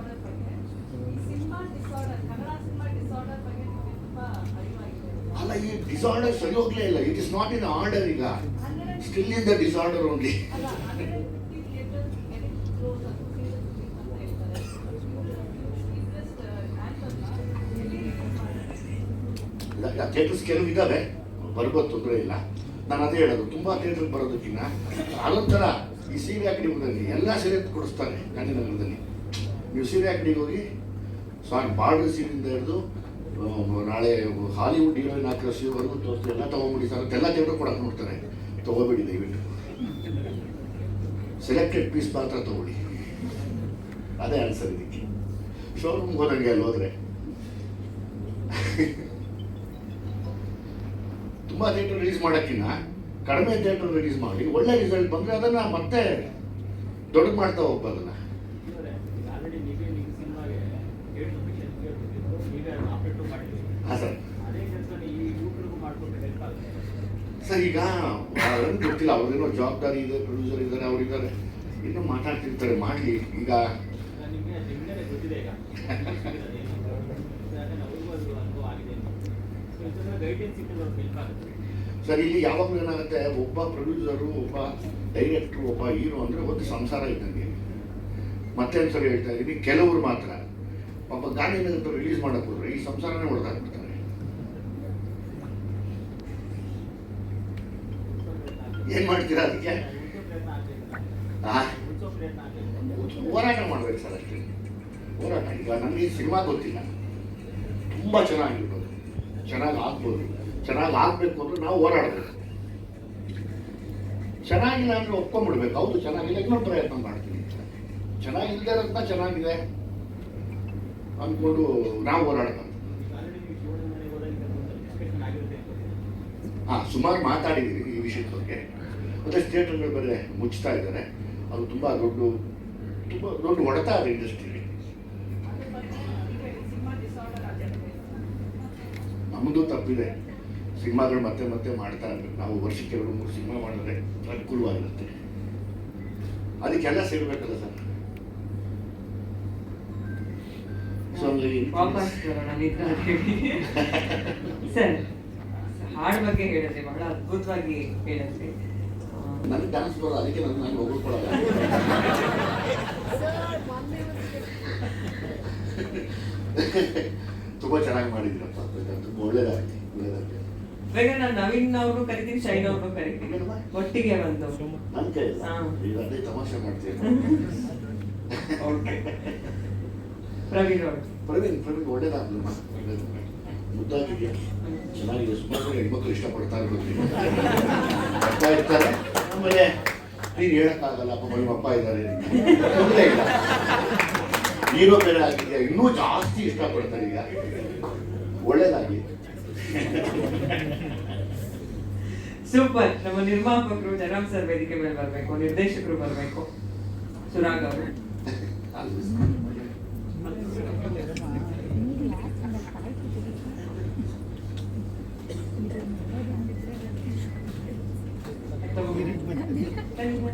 Disorder ಬಗ್ಗೆ. ಈ cinema disorder Kannada cinema disorder ಬಗ್ಗೆ ನಿಮಗೆ ತುಂಬಾ ಅರಿವಾಗಿದೆ. ಅಲ್ಲ ಈ ಡಿಸಾರ್ಡರ್ ಸರಿ ಹೋಗ್ಲೇ ಇಲ್ಲ. It is not in order ಈಗ. Still in the disorder only theatres ಕೆಲವು ಇದ್ದಾವೆ. ಬರ್ಬೋದು ತೊಂದರೆ ಇಲ್ಲ. ನಾನು ಅದೇ ಹೇಳೋದು. ತುಂಬ ಥಿಯೇಟರ್ಗೆ ಬರೋದಕ್ಕಿಂತ ಅದೊಂಥರ ಈ ಸೀರೆ ಅಂಗಡಿಗಳಲ್ಲಿ ಎಲ್ಲ ಸೆಲೆಕ್ಟ್ ಕೊಡಿಸ್ತಾರೆ ಗಾಂಧಿನಗರದಲ್ಲಿ ನೀವು ಸೀರೆ ಅಂಗಡಿಗೆ ಹೋಗಿ ಸಾಂಗ್ ಬಾರ್ಡರ್ ಸೀರಿಂದ ಹಿಡಿದು ನಾಳೆ ಹಾಲಿವುಡ್ ಹೀರೋಯಿನ್ ಹಾಕಿರೋ ಸೀರೆವರೆಗೂ ಎಲ್ಲ ಸರ್ ಎಲ್ಲ ತೆಗೆದು ಕೊಡೋಕೆ ನೋಡ್ತಾರೆ. ತೊಗೋಬೇಡಿ ದಯವಿಟ್ಟು. ಸೆಲೆಕ್ಟೆಡ್ ಪೀಸ್ ಮಾತ್ರ ತೊಗೊಳ್ಳಿ. ಅದೇ ಆನ್ಸರ್ ಇದಕ್ಕೆ. ಶೋರೂಮ್ಗೆ ಹೋದಂಗೆ ಅಲ್ಲಿ ಹೋದ್ರೆ. ತುಂಬ ಥಿಯೇಟರ್ ರಿಲೀಸ್ ಮಾಡೋಕ್ಕಿಂತ ಕಡಿಮೆ ಥಿಯೇಟರ್ ರಿಲೀಸ್ ಮಾಡಿ, ಒಳ್ಳೆ ರಿಸಲ್ಟ್ ಬಂದರೆ ಅದನ್ನು ಮತ್ತೆ ದೊಡ್ಡದು ಮಾಡ್ತಾ ಹೋಗ್ಬೋದು ಅದನ್ನು ಹಾಂ ಸರ್. ಈಗ ಅವ್ರೇನು ಗೊತ್ತಿಲ್ಲ ಅವ್ರೇನೋ ಜವಾಬ್ದಾರಿ ಇದೆ ಪ್ರೊಡ್ಯೂಸರ್ ಇದ್ದಾರೆ ಅವರಿದ್ದಾರೆ ಇನ್ನೂ ಮಾತಾಡ್ತಿರ್ತಾರೆ ಮಾಡಲಿ. ಈಗ ಸರ್ ಇಲ್ಲಿ ಯಾವಾಗಲೂ ಏನಾಗುತ್ತೆ ಒಬ್ಬ ಪ್ರೊಡ್ಯೂಸರು ಒಬ್ಬ ಡೈರೆಕ್ಟ್ರು ಒಬ್ಬ ಹೀರೋ ಅಂದರೆ ಒಂದು ಸಂಸಾರ ಇದ್ದಂಗೆ. ಮತ್ತೆ ಸರಿ ಹೇಳ್ತಾ ಇದ್ದೀನಿ, ಕೆಲವರು ಮಾತ್ರ ಪಾಪ ಗಾಂಧಿನಗರ ರಿಲೀಸ್ ಹೋದ್ರೆ, ಈ ಸಂಸಾರನೇ ಹೊಡೆದಾಕ್ಬಿಡ್ತಾರೆ ಏನ್ ಮಾಡ್ತೀರಾ ಅದಕ್ಕೆ? ಹೋರಾಟ ಮಾಡ್ಬೇಕು ಸರ್ ಅಷ್ಟೇ. ಹೋರಾಟ, ಈಗ ನನಗೆ ಸಿನಿಮಾ ಗೊತ್ತಿಲ್ಲ. ತುಂಬ ಚೆನ್ನಾಗಿರ್ಬೋದು. ಚೆನ್ನಾಗಿ ಆಗ್ಬೋದು. ಚೆನ್ನಾಗಿ ಆಗ್ಬೇಕು ಅಂದ್ರೆ ನಾವು ಹೋರಾಡಬೇಕು. ಚೆನ್ನಾಗಿಲ್ಲ ಅಂದ್ರೆ ಒಪ್ಕೊಂಡ್ಬಿಡ್ಬೇಕು. ಹೌದು, ಚೆನ್ನಾಗಿಲ್ಲ, ಇನ್ನೊಂದು ಪ್ರಯತ್ನ ಮಾಡ್ತೀನಿ. ಚೆನ್ನಾಗಿಲ್ಲದೆ ಇರೋದನ್ನ ಚೆನ್ನಾಗಿದೆ ಅಂದ್ಕೊಂಡು ನಾವು ಅನ್ಕೋತೀನಿ ಹಾಂ, ಸುಮಾರು ಮಾತಾಡಿದ್ದೀವಿ ಈ ವಿಷಯದ ಬಗ್ಗೆ. ಮತ್ತೆ ಥಿಯೇಟರ್ಗಳು ಬೇರೆ ಮುಚ್ತಾ ಇದ್ದಾರೆ. ಅದು ತುಂಬ ದೊಡ್ಡ ತುಂಬ ದೊಡ್ಡ ಹೊಡೆತ ಅದು ಆಗುತ್ತೆ ನಮ್ಮದು ತಪ್ಪಿದೆ. ಸಿನಿಮಾಗಳು ಮತ್ತೆ ಮತ್ತೆ ಮಾಡ್ತಾ ಇರ್ಬೇಕು. ನಾವು ವರ್ಷಕ್ಕೆ ಎರಡು ಮೂರು ಸಿನಿಮಾ ಮಾಡಿದ್ರೆ ಅನುಕೂಲವಾಗಿರುತ್ತೆ. ಅದಕ್ಕೆಲ್ಲ ಸೇರ್ಬೇಕಲ್ಲ ಸರ್? ವಾಪಸ್ ಬರೋಣ. ಸರ್ ಹಾಡ್ ಬಗ್ಗೆ ಹೇಳಿದ್ರೆ ಬಹಳ ಅದ್ಭುತವಾಗಿ ಹೇಳಿದ್ರೆ ನನಗೆ ಡ್ಯಾನ್ಸ್ ಬರೋದು ಅದಕ್ಕೆ ನನ್ನ ನಾನು ಹೊಗಳ್ಕೊಳಲ್ಲ ತುಂಬ ಚೆನ್ನಾಗಿ ಮಾಡಿದ್ರಪ್ಪ ತುಂಬ ಬೇಕಾದ್ರೆ ನಾನು ನವೀನ್ ಅವರು ಕರಿತೀನಿ ಶೈನ್ ಅವರು ಕರಿತೀನಿ? ಒಟ್ಟಿಗೆ ಬಂದು. ನನ್ನ ಕೈ. ಈಗ ಅದೇ ತಮಾಷೆ ಮಾಡ್ತೀನಿ ಓಕೆ ಪ್ರವೀಣ್ ಅವರು. ಪ್ರವೀಣ್ ಪ್ರವೀಣ್ ಒಳ್ಳೇದಾಗ್ಲಿ ಮುದ್ದಾಗಿದೆಯಾ? ಚೆನ್ನಾಗಿದೆ. ಸುಮಾರು ಹೆಣ್ಮಕ್ಳು ಗೊತ್ತಿಲ್ಲ ಅಪ್ಪ ಇರ್ತಾರೆ. ಆಮೇಲೆ ನೀನು ಹೇಳಕ್ಕಾಗಲ್ಲ ಅಪ್ಪ ನಿಮ್ಮ ಅಪ್ಪ ಇದ್ದಾರೆ. ತೊಂದರೆ ಇಲ್ಲ. ಹೀರೋ ಬೇರೆ ಆಗಿದೆಯಾ? ಇನ್ನೂ ಜಾಸ್ತಿ ಇಷ್ಟಪಡ್ತಾರೆ ಈಗ. ಒಳ್ಳೇದಾಗಿ ಸೂಪರ್. ನಮ್ಮ ನಿರ್ಮಾಪಕರು ಜಯರಾಮ್ ಸರ್ ವೇದಿಕೆ ಮೇಲೆ ಬರಬೇಕು ನಿರ್ದೇಶಕರು ಬರಬೇಕು. ಸುರಾಗ್ ಅವರು. anyone